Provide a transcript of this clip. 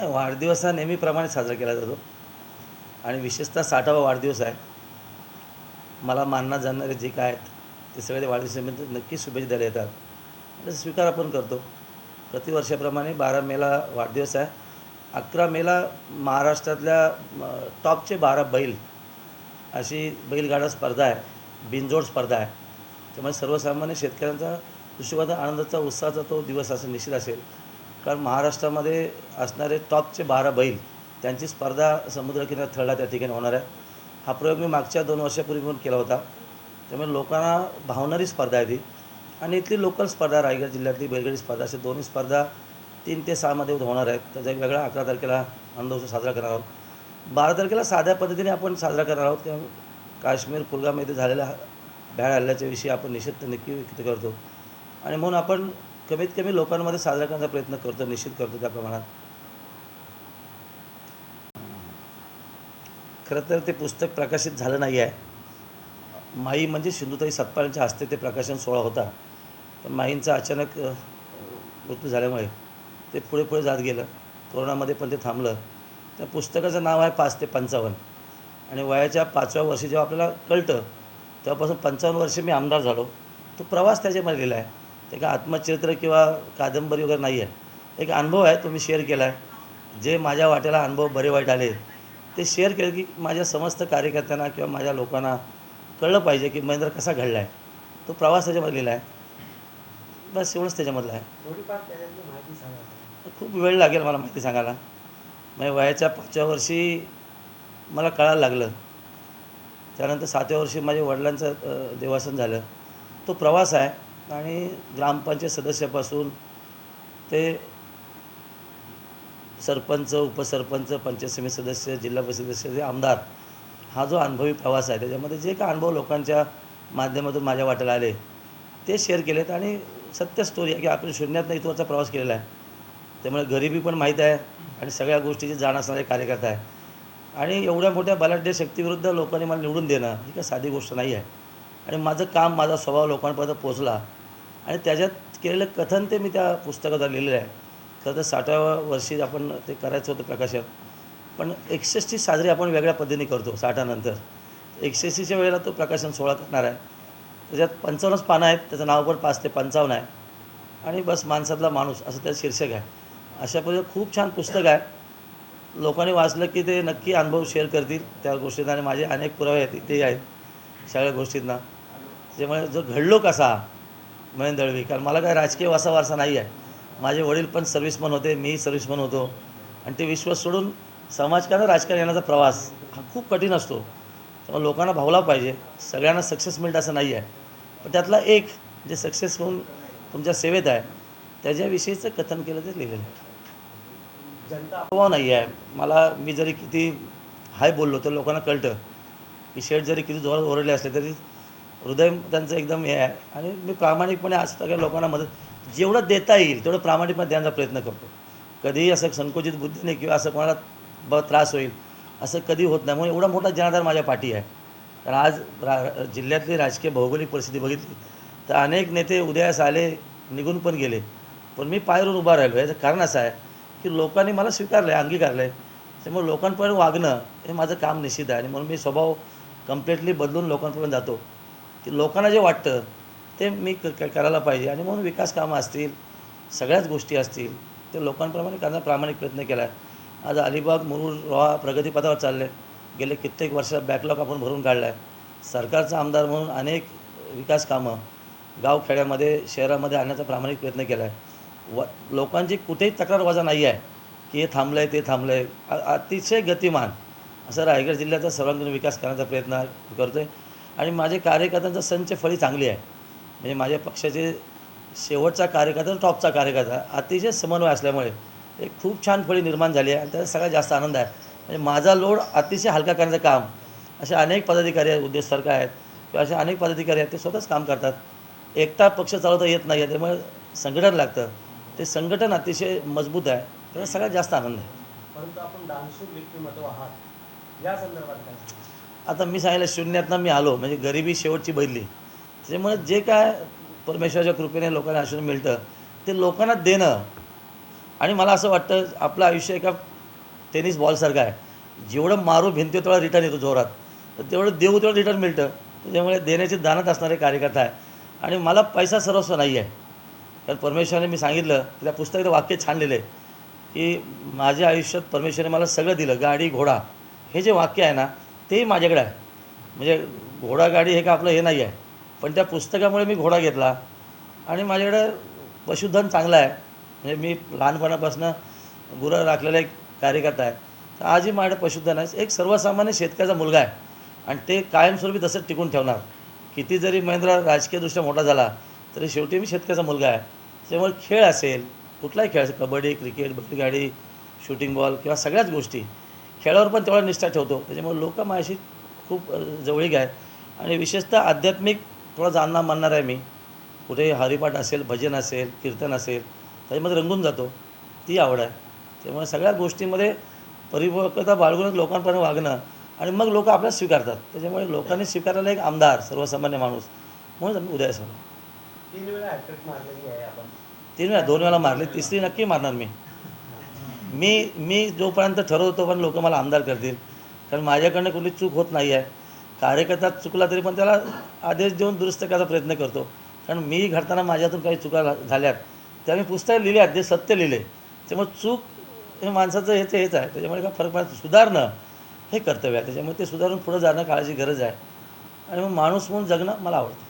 नाही, वाढदिवस हा नेहमीप्रमाणे साजरा केला जातो. आणि विशेषतः साठावा वाढदिवस आहे. मला मानणार जाणारे जे काय आहेत ते सगळे वाढदिवसानिमित्त नक्कीच शुभेच्छा द्यायला येतात. आणि स्वीकार आपण करतो. प्रतिवर्षाप्रमाणे बारा मेला वाढदिवस आहे. अकरा मेला महाराष्ट्रातल्या टॉपचे बारा बैल अशी बैलगाडा स्पर्धा आहे. बिनजोड स्पर्धा आहे. त्यामुळे सर्वसामान्य शेतकऱ्यांचा हिशोबाचा आनंदाचा उत्साहाचा तो दिवस असं निश्चित असेल. कारण महाराष्ट्रामध्ये असणारे टॉपचे बारा बैल त्यांची स्पर्धा समुद्रकिनार थळला त्या ठिकाणी होणार आहे. हा प्रयोग मी मागच्या दोन वर्षापूर्वी पण केला होता. त्यामुळे लोकांना भावणारी स्पर्धा आहे ती. आणि इथली लोकल स्पर्धा रायगड जिल्ह्यातली बैलगाडी स्पर्धा अशा दोन्ही स्पर्धा तीन ते सहामध्ये होणार आहेत. त्याचा एक वेगळा अकरा तारखेला आनंदोत्सव साजरा करणार आहोत. बारा तारखेला साध्या पद्धतीने आपण साजरा करणार आहोत. कारण काश्मीर कुलगाम येथे झालेल्या भ्याड हल्ल्याच्या विषयी आपण निषेध नक्की व्यक्त करतो. आणि म्हणून आपण कमीत कमी लोकांमध्ये साजरा करण्याचा प्रयत्न करतो निश्चित करतो त्या प्रमाणात. खरं तर ते पुस्तक प्रकाशित झालं नाही आहे माई म्हणजे सिंधुताई सत्पालांच्या हस्ते ते प्रकाशन सोहळा होता. पण माईंचा अचानक मृत्यू झाल्यामुळे ते पुढे पुढे जात गेलं. कोरोनामध्ये पण ते थांबलं. त्या पुस्तकाचं नाव आहे पाच ते पंचावन्न. आणि वयाच्या पाचव्या वर्षी जेव्हा आपल्याला कळतं तेव्हापासून पंचावन्न वर्षे मी आमदार झालो. तो प्रवास त्याच्यामध्ये लिहिला आहे. ते काय आत्मचरित्र किंवा कादंबरी वगैरे नाही आहे एक अनुभव आहे तो मी शेअर केला आहे जे माझ्या वाट्याला अनुभव बरे वाईट आले ते शेअर केलं की माझ्या समस्त कार्यकर्त्यांना किंवा माझ्या लोकांना कळलं पाहिजे की महेंद्र कसा घडला आहे तो प्रवास त्याच्यामध्ये लिहिला आहे. बस एवढंच त्याच्यामधलं आहे. खूप वेळ लागेल मला माहिती सांगायला. म्हणजे वयाच्या पाचव्या वर्षी मला कळायला लागलं. त्यानंतर सातव्या वर्षी माझ्या वडिलांचं देवासन झालं. तो प्रवास आहे. आणि ग्रामपंचायत सदस्यापासून ते सरपंच उपसरपंच पंचायत समिती सदस्य जिल्हा परिषद सदस्य जे आमदार हा जो अनुभवी प्रवास आहे त्याच्यामध्ये जे काय अनुभव लोकांच्या माध्यमातून माझ्या वाट्याला आले ते शेअर केलेत आणि सत्य स्टोरी आहे की आपण शून्यात इथवरचा प्रवास केलेला आहे. त्यामुळे गरिबी पण माहीत आहे आणि सगळ्या गोष्टीची जाण असणारे कार्यकर्ता आहे. आणि एवढ्या मोठ्या बलाढ्य शक्तीविरुद्ध लोकांनी मला निवडून देणं ही काही साधी गोष्ट नाही आहे. आणि माझं काम माझा स्वभाव लोकांपर्यंत पोचला आणि त्याच्यात केलेलं कथन ते मी त्या पुस्तकात लिहिलेलं आहे. खरं तर साठाव्या वर्षी आपण ते करायचं होतं प्रकाशन पण एकसष्टी साजरी आपण वेगळ्या पद्धतीने करतो साठानंतर. एकसष्टीच्या वेळेला तो प्रकाशन सोहळा करणार आहे. त्याच्यात पंचावन्नच पानं आहेत. त्याचं नाव पण पाच ते पंचावन्न आहे. आणि बस माणसातला माणूस असं त्याचं शीर्षक आहे. अशा पद्धतीने खूप छान पुस्तक आहे. लोकांनी वाचलं की ते नक्की अनुभव शेअर करतील. त्या गोष्टींना आणि माझे अनेक पुरावे आहेत ते आहेत सगळ्या गोष्टींना. त्याच्यामुळे जो घडलो कसा महेंद्र दळवी कारण मला काय राजकीय वासा वारसा नाही आहे. माझे वडील पण सर्व्हिसमन होते मी सर्व्हिसमन होतो. आणि ते विश्वास सोडून समाजकारण राजकारण येण्याचा प्रवास हा खूप कठीण असतो. त्यामुळे लोकांना भावला पाहिजे. सगळ्यांना सक्सेस मिळतं असं नाही आहे. पण त्यातला एक जे सक्सेस होऊन तुमच्या सेवेत आहे त्याच्याविषयीचं कथन केलं ते लिहिलेलं आहे. जनता अभाव नाही आहे. मला मी जरी किती हाय बोललो तर लोकांना कळतं. की शेठ जरी किती जोरात ओरडले असले तरी हृदय त्यांचं एकदम हे आहे. आणि मी प्रामाणिकपणे आज सगळ्या लोकांना मदत जेवढं देता येईल तेवढं प्रामाणिकपणे देण्याचा प्रयत्न करतो. कधीही असं संकुचित बुद्धीने किंवा असं कोणाला ब त्रास होईल असं कधी होत नाही. म्हणून एवढा मोठा जनाधार माझ्या पाठी आहे. कारण आज रा जिल्ह्यातली राजकीय भौगोलिक परिस्थिती बघितली तर अनेक नेते उदयास आले निघून पण गेले. पण मी पायरून उभा राहिलो. याचं कारण असं आहे की लोकांनी मला स्वीकारलं आहे अंगीकारलं आहे त्यामुळे लोकांपर्यंत वागणं हे माझं काम निश्चित आहे. आणि म्हणून मी स्वभाव कम्प्लिटली बदलून लोकांपर्यंत जातो. की लोकांना जे वाटतं ते मी क करायला पाहिजे. आणि म्हणून विकास कामं असतील सगळ्याच गोष्टी असतील ते लोकांप्रमाणे करण्याचा प्रामाणिक प्रयत्न केला. आहे आज अलिबाग मुरुड रोहा प्रगतीपथावर चालले. गेले कित्येक वर्ष बॅकलॉग आपण भरून काढला आहे सरकारचा आमदार म्हणून अनेक विकास कामं गावखेड्यामध्ये शहरामध्ये आणण्याचा प्रामाणिक प्रयत्न केला आहे व लोकांची कुठेही तक्रार वजा नाही आहे की हे थांबलं आहे ते थांबलं आहे अतिशय गतिमान असं रायगड जिल्ह्याचा सर्वांगीण विकास करण्याचा प्रयत्न करतो आहे आणि माझे कार्यकर्त्यांचा संच फळी चांगली आहे. म्हणजे माझ्या पक्षाचे शेवटचा कार्यकर्ता टॉपचा कार्यकर्ता अतिशय समन्वय असल्यामुळे एक खूप छान फळी निर्माण झाली आहे आणि त्याचा सगळ्यात जास्त आनंद आहे. म्हणजे माझा लोड अतिशय हलका करण्याचं काम असे अनेक पदाधिकारी आहेत उद्योग सरकार आहेत किंवा असे अनेक पदाधिकारी आहेत ते स्वतःच काम करतात. एकटा पक्ष चालवता येत नाही आहे त्यामुळे संघटन लागतं. ते संघटन अतिशय मजबूत आहे त्याचा सगळ्यात जास्त आनंद आहे. परंतु आपण दानशूर व्यक्तिमत्व आहात. या संदर्भात आता मी सांगितलं शून्यातनं मी आलो म्हणजे गरिबी शेवटची बैदली त्याच्यामुळे जे काय परमेश्वराच्या कृपेने लोकांना आश्रम मिळतं ते लोकांना देणं. आणि मला असं वाटतं आपलं आयुष्य एका टेनिस बॉलसारखं आहे. जेवढं मारू भिंती तेवढा रिटर्न येतो जोरात. तर तेवढं देऊ तेवढं रिटर्न मिळतं. त्याच्यामुळे देण्याची दानत असणारे कार्यकर्ता आहे. आणि मला पैसा सर्वस्व नाही आहे. कारण परमेश्वराने मी सांगितलं की त्या पुस्तकात वाक्य छान लिहिले की माझ्या आयुष्यात परमेश्वराने मला सगळं दिलं गाडी घोडा हे जे वाक्य आहे ना तेही माझ्याकडे आहे. म्हणजे घोडागाडी हे का आपलं हे नाही आहे पण त्या पुस्तकामुळे मी घोडा घेतला. आणि माझ्याकडे पशुधन चांगलं आहे. म्हणजे मी लहानपणापासून गुरं राखलेला एक कार्यकर्ता आहे. तर आजही माझ्याकडे पशुधन आहे. एक सर्वसामान्य शेतकऱ्याचा मुलगा आहे. आणि ते कायमस्वरूपी तसंच टिकून ठेवणार. किती जरी महेंद्र राजकीयदृष्ट्या मोठा झाला तरी शेवटी मी शेतकऱ्याचा मुलगा आहे. त्यामुळे खेळ असेल कुठलाही खेळ असेल कबड्डी क्रिकेट बैलगाडी शूटिंग बॉल किंवा सगळ्याच गोष्टी खेळावर पण तेवढा निष्ठा ठेवतो. त्याच्यामुळे लोक माझ्याशी खूप जवळीक आहे आणि विशेषतः आध्यात्मिक थोडा जाणणार मानणार आहे मी. कुठे हरिपाठ असेल भजन असेल कीर्तन असेल त्याच्यामध्ये रंगून जातो. ती आवड आहे. त्यामुळे सगळ्या गोष्टींमध्ये परिपक्वता बाळगूनच लोकांपर्यंत वागणं आणि मग लोक आपल्याला स्वीकारतात. त्याच्यामुळे लोकांनी स्वीकारायला एक आमदार सर्वसामान्य माणूस म्हणून आम्ही उदय तीन वेळा तीन वेळा दोन वेळा मारले. तिसरी नक्की मारणार मी. मी मी जोपर्यंत ठरवतो पण लोक मला आमदार करतील. कारण माझ्याकडनं कुठली चूक होत नाही आहे कार्यकर्ता चुकला तरी पण त्याला आदेश देऊन दुरुस्त करायचा प्रयत्न करतो. कारण मी घडताना माझ्यातून काही चुका झाल्यात. त्या मी पुस्तकं लिहिल्यात आहेत जे सत्य लिहिले. त्यामुळे चूक हे माणसाचं हेच हेच आहे. त्याच्यामुळे काय फरक पडत सुधारणं हे कर्तव्य आहे. त्याच्यामुळे ते सुधारून पुढं जाणं काळाची गरज आहे. आणि मग माणूस म्हणून जगणं मला आवडतं.